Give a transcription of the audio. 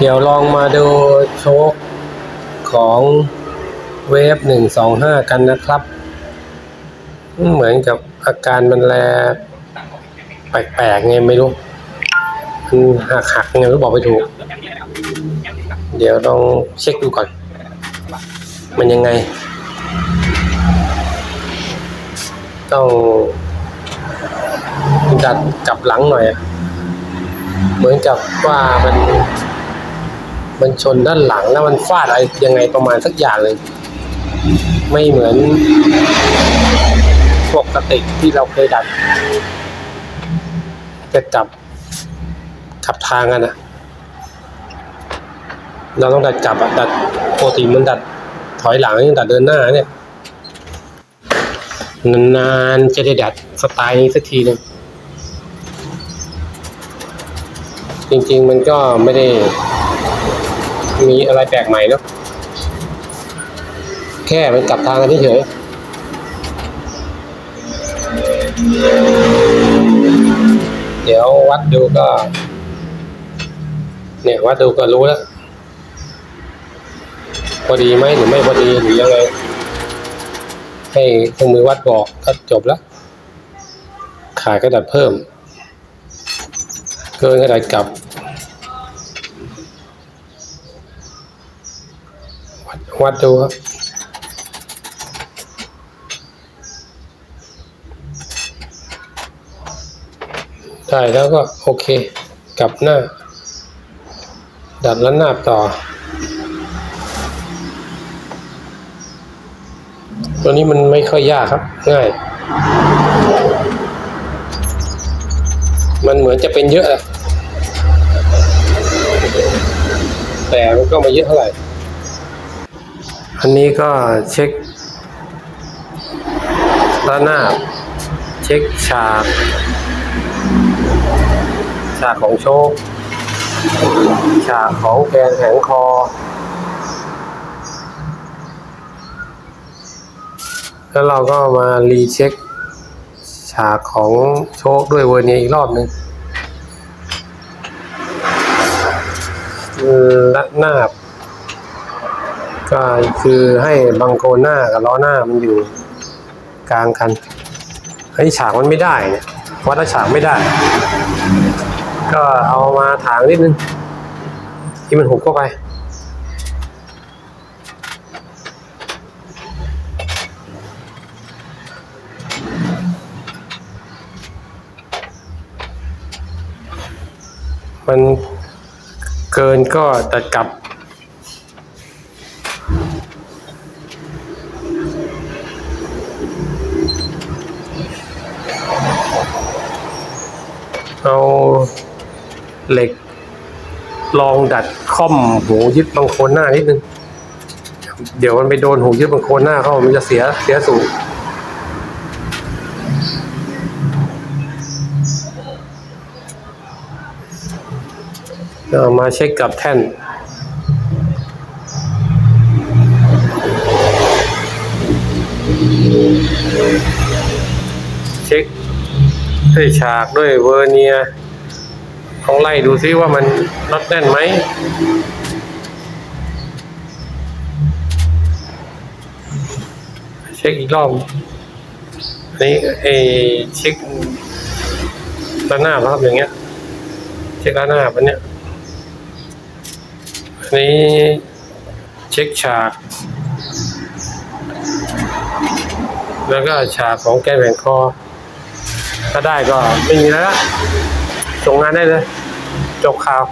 เดี๋ยวลองมาดูโชคของเวฟหนึ่งสองห้ากันนะครับ เหมือนกับอาการมันแลแปลกๆไงไม่รู้มันหักหักๆไงรู้บอกไม่ถูก เดี๋ยวลองเช็คดูก่อน มันยังไง ต้องดัดกลับหลังหน่อย เหมือนกับว่ามัน มันชนด้านหลังแล้วมันฟาดอะไรยังไงประมาณสักอย่างเลย ไม่เหมือนปกติที่เราเคยดัดจะกลับขับทางกันนะเราต้องดัดกลับดัดปกติมันดัดถอยหลังยังดัดเดินหน้าเนี่ยนานๆจะได้ดัดสไตล์นี้สักทีหนึงจริงๆมันก็ไม่ได้ มีอะไรแปลกใหม่เนาะแค่มันกลับทางกันเฉยเดี๋ยววัดดูก็ เนี่ยวัดดูก็รู้แล้วพอดีไหมหรือไม่พอดีหรือยังไงให้เครื่องมือวัดบอกก็จบแล้วขาดกระดาษเพิ่ม เกินกระดาษกลับ วัดวัดดูครับได้แล้วก็โอเค กลับหน้า ดัดแล้วหน้าบต่อ ตัวนี้มันไม่ค่อยยากครับ ง่าย มันเหมือนจะเป็นเยอะแหละแต่มันก็ไม่เยอะเท่าไหร่ อันนี้ก็เช็คระนาบเช็คฉากฉากของโชคฉากของแกนแผงคอ แล้วเราก็มารีเช็คฉากของโชคด้วยเวอร์เนียอีกรอบหนึ่งและหน้าบ ก็คือให้บังโคหน้ากับล้อหน้ามันอยู่กลางกันไอ้ฉากมันไม่ได้เนี่ยวัดฉากไม่ได้ ก็เอามาถางนิดนึง ที่มันหุบเข้าไปมันเกินก็ตัดกลับ เอา เหล็ก ลองดัดค่อมหูยึดบังโคนหน้านิดนึง เดี๋ยวมันไปโดนหูยึดบังโคนหน้าเข้ามันจะเสียเสียสูงเอามาเช็คกับแท่นเช็คด้วยฉากด้วยเวอร์เนีย ร์ลองไล่ดูซิว่ามันน็อตแน่นไหมเช็คอีกรอบนนี้เอเช็คระนาบนะครับอย่างเงี้ย เช็คระนาบอันเนี้ยนี้เช็คฉาก แล้วก็ฉากของแกแหวนคอ ถ้าได้ก็ไม่มีแล้วส่งงานได้เลย จบข่าว